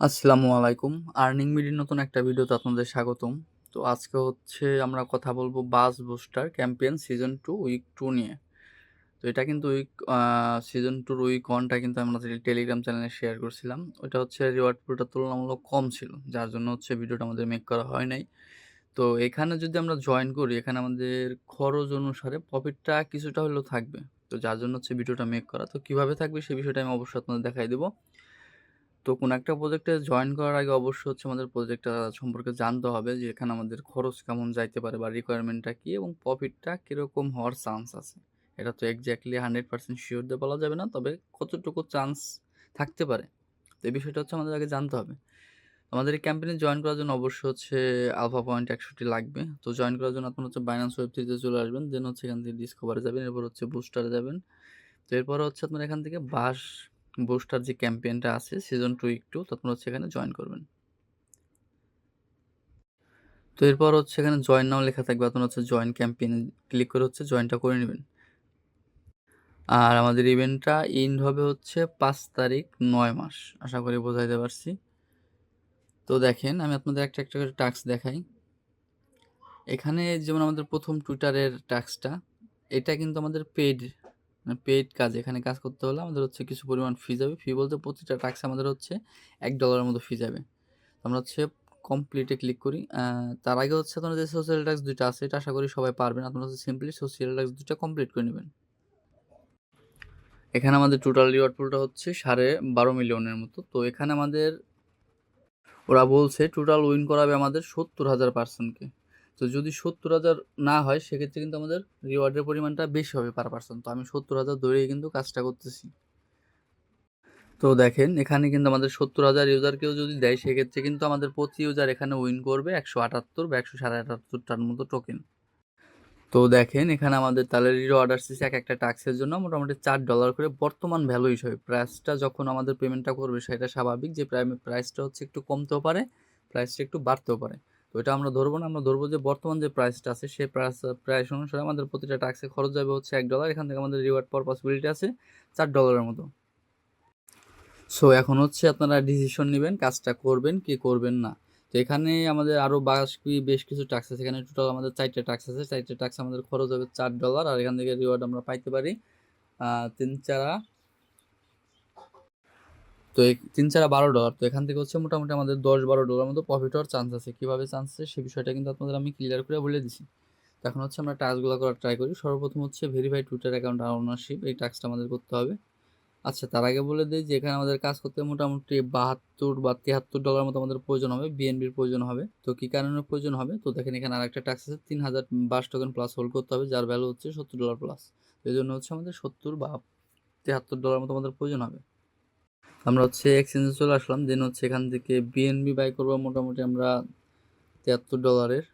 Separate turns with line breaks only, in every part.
আসসালামু আলাইকুম। আর্নিং মিডির নতুন একটা ভিডিওতে আপনাদের স্বাগতম। তো আজকে হচ্ছে আমরা কথা বলব BAS booster campaign season two week two নিয়ে। তো এটা কিন্তু উইক সিজন টুর উইক ওয়ানটা কিন্তু আমরা টেলিগ্রাম চ্যানেলে শেয়ার করছিলাম ওটা হচ্ছে রিওয়ার্ড পুলটা তুলনামূলক কম ছিল, যার জন্য হচ্ছে ভিডিওটা আমাদের মেক করা হয় নাই। তো এখানে যদি আমরা জয়েন করি, এখানে আমাদের খরচ অনুসারে প্রফিটটা কিছুটা হলেও থাকবে। তো যার জন্য হচ্ছে ভিডিওটা মেক করা। তো কীভাবে থাকবে সেই বিষয়টা আমি অবশ্যই আপনাদের দেখাই দেবো। তো কোনো একটা প্রজেক্টে জয়েন করার আগে অবশ্যই হচ্ছে আমাদের প্রজেক্টটা সম্পর্কে জানতে হবে যে এখানে আমাদের খরচ কেমন যাইতে পারে বা রিকোয়ারমেন্টটা কী এবং প্রফিটটা কীরকম হওয়ার চান্স আছে। এটা তো এক্স্যাক্টলি হান্ড্রেড পার্সেন্ট শিওর দিয়ে বলা যাবে না, তবে কতটুকু চান্স থাকতে পারে, তো এই বিষয়টা হচ্ছে আমাদের আগে জানতে হবে। আমাদের এই ক্যাম্পেইনে জয়েন করার জন্য অবশ্যই হচ্ছে আলফা পয়েন্ট একশোটি লাগবে, তো জয়েন করার জন্য আপনার হচ্ছে বাইন্যান্স ওয়েব চলে আসবেন দেন হচ্ছে এখান থেকে ডিসকভারে যাবেন, এরপর হচ্ছে বুস্টারে যাবেন, তো এরপর হচ্ছে আপনার এখান থেকে বাস বুস্টার যে ক্যাম্পেইনটা আছে সিজন টু উইক টু তখন হচ্ছে এখানে জয়েন করবেন। তো এরপর হচ্ছে এখানে জয়েন নাও লেখা থাকবে আপনার হচ্ছে জয়েন ক্যাম্পেইনে ক্লিক করে হচ্ছে জয়েনটা করে নেবেন। আর আমাদের ইভেন্টটা ইন্ড হবে হচ্ছে পাঁচ তারিখ নয় মাস, আশা করি বোঝাইতে পারছি। তো দেখেন, আমি আপনাদের একটা একটা করে টাস্ক দেখাই। এখানে যেমন আমাদের প্রথম টুইটারের টাস্কটা এটা কিন্তু আমাদের মানে পেইড কাজ, এখানে কাজ করতে হলে আমাদের হচ্ছে কিছু পরিমাণ ফি যাবে। ফি বলতে প্রতিটা টাক্স আমাদের হচ্ছে এক ডলারের মতো ফি যাবে। আমরা হচ্ছে কমপ্লিটে ক্লিক করি। তার আগে হচ্ছে আপনার যে সোশ্যাল ট্যাক্স দুইটা আছে, এটা আশা করি সবাই পারবেন। আপনারা হচ্ছে সিম্পলি সোশ্যাল ট্যাক্স দুইটা কমপ্লিট করে নেবেন। এখানে আমাদের টোটাল রিওয়ার্ড পুলটা হচ্ছে সাড়ে বারো মিলিয়নের মতো। তো এখানে আমাদের, ওরা বলছে টোটাল উইন করাবে আমাদের সত্তর হাজার পার্সেন্টকে তো যদি সত্তর হাজার না হয়, সেক্ষেত্রে কিন্তু আমাদের রিওয়ার্ডের পরিমাণটা বেশি হবে পার পার্সন তো আমি সত্তর হাজার ধরেই কিন্তু কাজটা করতেছি। তো দেখেন, এখানে কিন্তু আমাদের সত্তর হাজার ইউজারকেও যদি দেয়, সেক্ষেত্রে কিন্তু আমাদের প্রতি ইউজার এখানে উইন করবে একশো আটাত্তর বা একশো সাড়ে আটাত্তরটার মতো টোকেন তো দেখেন, এখানে আমাদের তাহলে রিওয়ার্ড আসছে এক একটা টাক্সের জন্য মোটামুটি চার ডলার করে বর্তমান ভ্যালু হিসাবে প্রাইসটা যখন আমাদের পেমেন্টটা করবে, সেটা স্বাভাবিক যে প্রাইসটা হচ্ছে একটু কমতেও পারে প্রাইসটা একটু বাড়তেও পারে। এটা আমরা ধরবো না। আমরা ধরবো যে বর্তমান যে প্রাইসটা আছে, সেই প্রাইস প্রাইস অনুসারে আমাদের প্রতিটা ট্যাক্সে খরচ যাবে হচ্ছে এক ডলার এখান থেকে আমাদের রিওয়ার্ড পাওয়ার পসিবিলিটি আছে চার ডলারের মতো। সো এখন হচ্ছে আপনারা ডিসিশন নেবেন, কাজটা করবেন কি করবেন না। তো এখানে আমাদের আরও বাকি বেশ কিছু ট্যাক্স আছে। এখানে টোটাল আমাদের চারটে ট্যাক্স আছে। চারটে ট্যাক্স আমাদের খরচ হবে চার ডলার আর এখান থেকে রিওয়ার্ড আমরা পাইতে পারি তিন চারা তো এই তিন চারা বারো ডলার তো এখান থেকে হচ্ছে মোটামুটি আমাদের দশ বারো ডলার মতো প্রফিট হওয়ার চান্স আছে। কীভাবে চান্স আছে সে বিষয়টা কিন্তু আপনাদের আমি ক্লিয়ার করে বলে দিছি। এখন হচ্ছে আমরা টাস্কগুলো করার ট্রাই করি। সর্বপ্রথম হচ্ছে ভেরিফাই টুইটার অ্যাকাউন্ট ওনারশিপ এই টাস্কটা আমাদের করতে হবে। আচ্ছা তার আগে বলে দিই যে এখানে আমাদের কাজ করতে মোটামুটি বাহাত্তর বা তিয়াত্তর ডলার মতো আমাদের প্রয়োজন হবে বিএনবির প্রয়োজন হবে। তো কী কারণে প্রয়োজন হবে? তো দেখেন এখানে আরেকটা টাক্স আছে, তিন হাজার বাস টোকেন প্লাস হোল্ড করতে হবে, যার ভ্যালু হচ্ছে সত্তর ডলার প্লাস এই জন্য হচ্ছে আমাদের সত্তর বা তিয়াত্তর ডলার মতো আমাদের প্রয়োজন হবে। আমরা হচ্ছে এক্সচেঞ্জে চলে আসলাম দেন হচ্ছে এখান থেকে বিএনবি বাই করব, মোটামুটি আমরা তিয়াত্তর ডলারের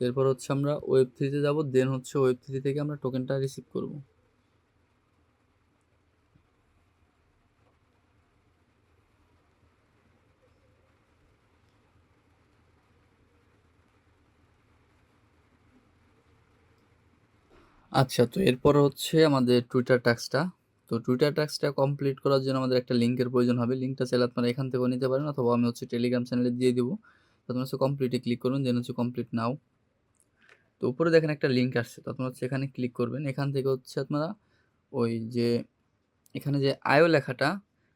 এরপর হচ্ছে আমরা ওয়েব থ্রিতে যাব দেন হচ্ছে ওয়েব থ্রি থেকে আমরা টোকেনটা রিসিভ করব। আচ্ছা তো এরপর হচ্ছে আমাদের টুইটার টাক্সটা তো টুইটার ট্যাক্সটা কমপ্লিট করার জন্য আমাদের একটা লিঙ্কের প্রয়োজন হবে। লিঙ্কটা চাইলে আপনারা এখান থেকেও নিতে পারেন অথবা আমি হচ্ছে টেলিগ্রাম চ্যানেলে দিয়ে দেবো। আপনার হচ্ছে কমপ্লিটে ক্লিক করুন দেন হচ্ছে কমপ্লিট নাও তো উপরে দেখেন একটা লিঙ্ক আসছে। তো আপনারা হচ্ছে এখানে ক্লিক করবেন। এখান থেকে হচ্ছে আপনারা ওই যে, এখানে যে আয়ো লেখাটা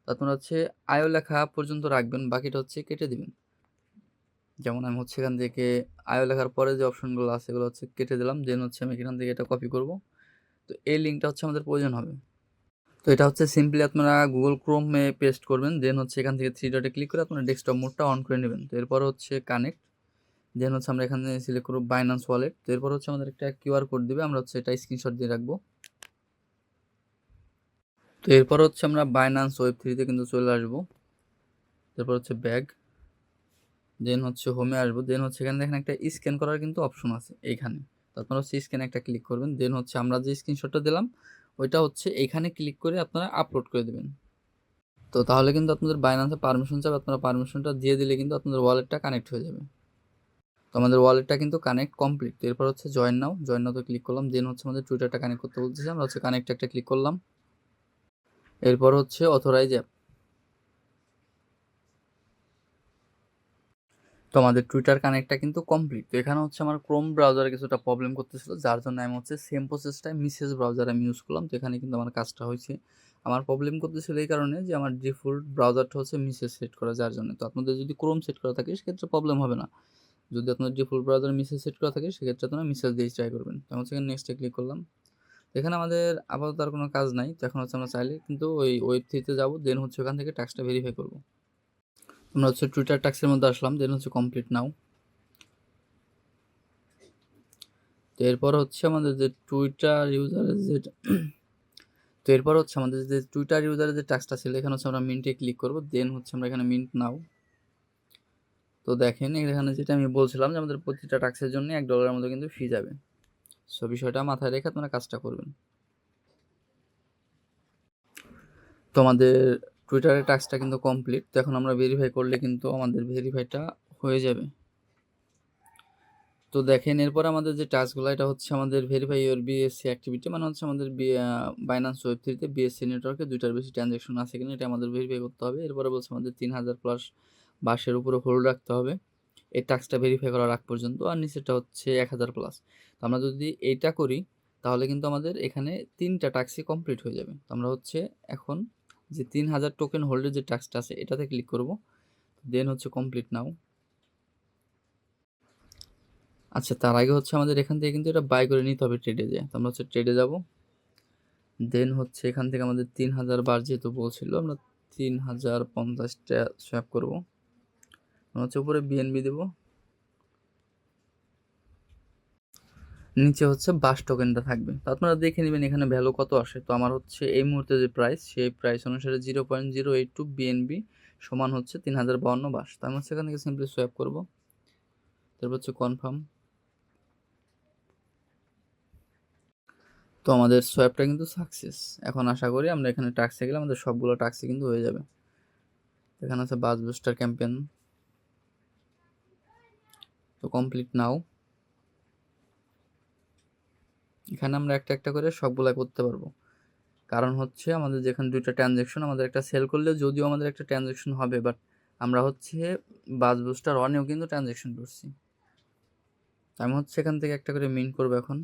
আপনারা হচ্ছে আয়ো লেখা পর্যন্ত রাখবেন, বাকিটা হচ্ছে কেটে দিবেন। যেমন আমি হচ্ছে এখান থেকে আয়ো লেখার পরে যে অপশনগুলো আছে, এগুলো হচ্ছে কেটে দিলাম। দেন হচ্ছে আমি এখান থেকে এটা কপি করব। তো এই লিঙ্কটা হচ্ছে আমাদের প্রয়োজন হবে। তো এটা হচ্ছে সিম্পলি আপনারা গুগল ক্রোমে পেস্ট করবেন দেন হচ্ছে এখান থেকে থ্রি ডটে ক্লিক করে আপনারা ডেস্কটপ মোডটা অন করে নেবেন। তো এরপর হচ্ছে কানেক্ট দেন হচ্ছে আমরা এখানে সিলেক্ট করব বাইন্যান্স ওয়ালেট তো এরপর হচ্ছে আমাদের একটা কিউআর কোড দেবে, আমরা হচ্ছে এটা স্ক্রিনশট দিয়ে রাখব। তো এরপর হচ্ছে আমরা বাইন্যান্স ওয়েব থ্রিতে কিন্তু চলে আসব। তারপর হচ্ছে ব্যাগ দেন হচ্ছে হোমে আসব। দেন হচ্ছে এখানে দেখেন একটা স্ক্যান করার কিন্তু অপশন আছে এইখানে তারপর হচ্ছে স্ক্যানে একটা ক্লিক করবেন দেন হচ্ছে আমরা যে স্ক্রিনশটটা দিলাম ওইটা হচ্ছে এখানে ক্লিক করে আপনারা আপলোড করে দেবেন। তো তাহলে কিন্তু আপনাদের বাইনান্সে পারমিশন চাবে আপনারা পারমিশনটা দিয়ে দিলে কিন্তু আপনাদের ওয়ালেটটা কানেক্ট হয়ে যাবে। তো আমাদের ওয়ালেটটা কিন্তু কানেক্ট কমপ্লিট এরপর হচ্ছে জয়েন নাও জয়েন নাও তো ক্লিক করলাম। দেন হচ্ছে আমাদের টুইটারটা কানেক্ট করতে বলতেছে। আমরা হচ্ছে কানেক্ট একটা ক্লিক করলাম। এরপর হচ্ছে অথরাইজ অ্যাপ তো আমাদের টুইটার কানেক্টটা কিন্তু কমপ্লিট তো এখানে হচ্ছে আমার ক্রোম ব্রাউজারে কিছুটা প্রবলেম করতেছিল, যার জন্য আমি হচ্ছে সেম প্রসেসটাই মিসেস ব্রাউজার আমি ইউজ করলাম, তো এখানে কিন্তু আমার কাজটা হয়েছে। আমার প্রবলেম করতেছিল এই কারণে যে আমার ডিফল্ট ব্রাউজারটা হচ্ছে মিসেস সেট করা, যার জন্য। তো আপনাদের যদি ক্রোম সেট করা থাকে, সেক্ষেত্রে প্রবলেম হবে না। যদি আপনার ডিফল্ট ব্রাউজার মিসেস সেট করা থাকে, সেক্ষেত্রে আপনারা মিসেস দিয়ে ট্রাই করবেন। তো আমি হচ্ছে নেক্সটে ক্লিক করলাম। এখানে আমাদের আপাতত আর কোনো কাজ নাই, তো এখন হচ্ছে আমরা চাইলে কিন্তু ওই ওয়েব থ্রিতে যাব দেন হচ্ছে ওখান থেকে টাস্কটা ভেরিফাই করব। আমরা হচ্ছে টুইটার টাক্সের মধ্যে আসলাম দেন হচ্ছে কমপ্লিট নাও তো এরপর হচ্ছে আমাদের যে টুইটার ইউজারের যে তো এরপর হচ্ছে আমাদের যে টুইটার ইউজারের যে টাক্সটা ছিল, এখানে হচ্ছে আমরা মিন্টে ক্লিক করব দেন হচ্ছে আমরা এখানে মিন্ট নাও তো দেখেন, এখানে যেটা আমি বলছিলাম যে আমাদের প্রতিটা টাক্সের জন্য এক ডলারের মতো কিন্তু ফি যাবে। সো বিষয়টা মাথায় রেখে আপনারা কাজটা করবেন। তো আমাদের টুইটারের টাস্কটা কিন্তু কমপ্লিট তো এখন আমরা ভেরিফাই করলে কিন্তু আমাদের ভেরিফাইটা হয়ে যাবে। তো দেখেন, এরপর আমাদের যে টাস্কগুলো এটা হচ্ছে আমাদের ভেরিফাই ইউর বিএসসি অ্যাক্টিভিটি মানে হচ্ছে আমাদের বাইন্যান্স ওয়েব থ্রিতে বিএসসি নেটওয়ার্কে দুইটার বেশি ট্রানজ্যাকশন আছে কিনা, এটা আমাদের ভেরিফাই করতে হবে। এরপরে বলছে আমাদের তিন হাজার প্লাস বাসের উপরে হোল্ড রাখতে হবে। এই টাস্কটা ভেরিফাই করার আগ পর্যন্ত, আর নিচেটা হচ্ছে এক হাজার প্লাস তো আমরা যদি এইটা করি, তাহলে কিন্তু আমাদের এখানে তিনটা টাস্কই কমপ্লিট হয়ে যাবে। তো আমরা হচ্ছে এখন যে তিন হাজার টোকেন হোল্ডের যে টাস্কটা আছে, এটাতে ক্লিক করব। দেন হচ্ছে কমপ্লিট নাও আচ্ছা তার আগে হচ্ছে আমাদের এখান থেকে কিন্তু এটা বাই করে নিতে হবে ট্রেডে তো আমরা হচ্ছে ট্রেডে যাব। দেন হচ্ছে এখান থেকে আমাদের তিন হাজার বার যেহেতু বলছিল, আমরা তিন হাজার পঞ্চাশটা সোয়াপ করব। আমরা হচ্ছে উপরে বিএনবি দেবো। নিচে হচ্ছে বাস টোকেনটা থাকবে। তো আপনারা দেখে নেবেন এখানে ভ্যালু কত আসে। তো আমার হচ্ছে এই মুহূর্তে যে প্রাইস সেই প্রাইস অনুসারে zero point zero eight two BNB সমান হচ্ছে তিন হাজার বাউন্ন বাস। তো আমি এখান থেকে সিম্পলি সোয়াপ করব। তারপর হচ্ছে কনফার্ম তো আমাদের সোয়াপটা কিন্তু সাকসেস এখন আশা করি আমরা এখানে টাক্সে গেলে আমাদের সবগুলো টাক্সে কিন্তু হয়ে যাবে। এখানে আছে বাস বুস্টার ক্যাম্পেন তো কমপ্লিট নাও এখানে আমরা একটা একটা করে সবগুলা করতে পারব। কারণ হচ্ছে আমাদের যেখানে দুইটা ট্রানজ্যাকশন আমাদের একটা সেল করলে যদিও আমাদের একটা ট্রানজ্যাকশন হবে বাট আমরা হচ্ছে বাস বুস্টার অনেও কিন্তু ট্রানজ্যাকশন করছি। আমি হচ্ছে এখান থেকে একটা করে মিন করব এখন।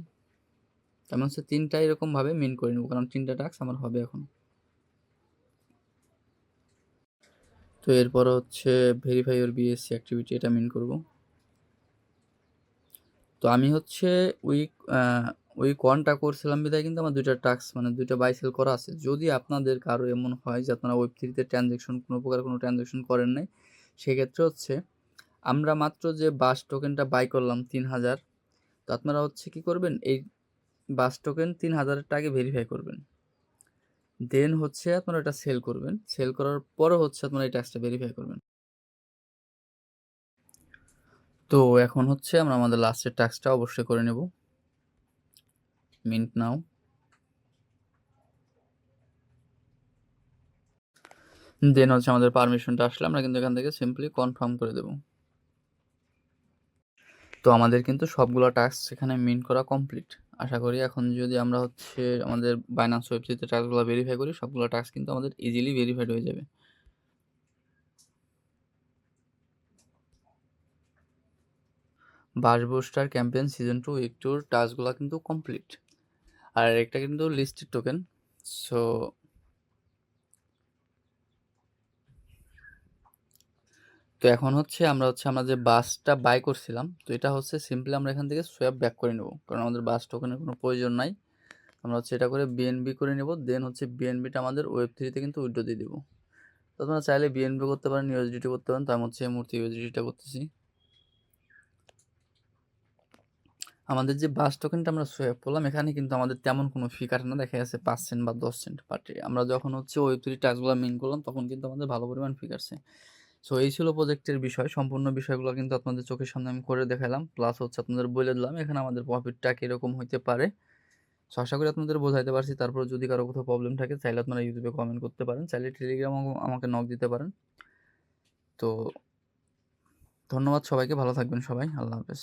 আমি হচ্ছে তিনটা এরকমভাবে মিন করে নেব, কারণ তিনটা টাস্ক আমার হবে এখন। তো এরপর হচ্ছে ভেরিফাই ওর বিএসসি অ্যাক্টিভিটি এটা মিন করব। তো আমি হচ্ছে উইক ওই কনটা করছিলাম বিদায় কিন্তু আমার দুইটা টাস্ক মানে দুইটা বাই সেল করা আছে। যদি আপনাদের কারও এমন হয় যে আপনারা ওয়েব থ্রিতে ট্রানজ্যাকশন কোনো প্রকার কোনো ট্রানজ্যাকশন করেন নাই, সেক্ষেত্রে হচ্ছে আমরা মাত্র যে বাস টোকেনটা বাই করলাম তিন হাজার, তো আপনারা হচ্ছে কি করবেন? এই বাস টোকেন তিন হাজারেরটা আগে ভেরিফাই করবেন। দেন হচ্ছে আপনারা এটা সেল করবেন। সেল করার পরে হচ্ছে আপনারা এই ট্যাক্সটা ভেরিফাই করবেন। তো এখন হচ্ছে আমরা আমাদের লাস্টের ট্যাক্সটা অবশ্যই করে নেব। মিন্ট নাও। দেন হচ্ছে আমাদের পারমিশনটা আসলে আমরা কিন্তু এখান থেকে সিম্পলি কনফার্ম করে দেব। তো আমাদের কিন্তু সবগুলো টাস্ক এখানে মিন্ট করা কমপ্লিট আশা করি এখন যদি আমরা হচ্ছে আমাদের বাইনান্স ওয়েবসাইটে টাস্কগুলো ভেরিফাই করি, সবগুলো টাস্ক কিন্তু আমাদের ইজিলি ভেরিফাইড হয়ে যাবে। BAS booster campaign season two week টুর টাস্কগুলো কিন্তু কমপ্লিট আর একটা কিন্তু লিস্টেড টোকেন সো তো এখন হচ্ছে আমরা হচ্ছে, আমরা যে বাসটা বাই করছিলাম, তো এটা হচ্ছে সিম্পলি আমরা এখান থেকে সোয়াপ ব্যাক করে নেব, কারণ আমাদের বাস টোকেনের কোনো প্রয়োজন নাই। আমরা হচ্ছে এটা করে বিএনবি করে নেব দেন হচ্ছে বিএনবিটা আমাদের ওয়েব থ্রিতে কিন্তু উইড্রো দিয়ে দেবো। তো তোমরা চাইলে বিএনবি করতে পারেন ইউএসডিটি করতে পারেন তো আমি হচ্ছে এই মুহূর্তে ইউএসডিটিটা করতেছি। আমাদের যে বাস টোকেনটা আমরা সোয়াপ করলাম, এখানে কিন্তু আমাদের তেমন কোনো ফি না, দেখা যাচ্ছে পাঁচ সেন্ট বা দশ সেন্ট বাট আমরা যখন হচ্ছে ওয়েব থ্রি টাস্কগুলো মিন করলাম, তখন কিন্তু আমাদের ভালো পরিমাণ ফি কাটছে সো এই ছিল প্রজেক্টের বিষয়। সম্পূর্ণ বিষয়গুলো কিন্তু আপনাদের চোখের সামনে আমি করে দেখালাম। প্লাস হচ্ছে আপনাদের বলে দিলাম, এখানে আমাদের প্রফিটটা কীরকম হইতে পারে। সো আশা করি আপনাদের বোঝাইতে পারছি। তারপর যদি কারও কোথাও প্রবলেম থাকে, চাইলে আপনারা ইউটিউবে কমেন্ট করতে পারেন, চাইলে টেলিগ্রাম আমাকে নক দিতে পারেন। তো, ধন্যবাদ সবাইকে। ভালো থাকবেন সবাই। আল্লাহ হাফেজ।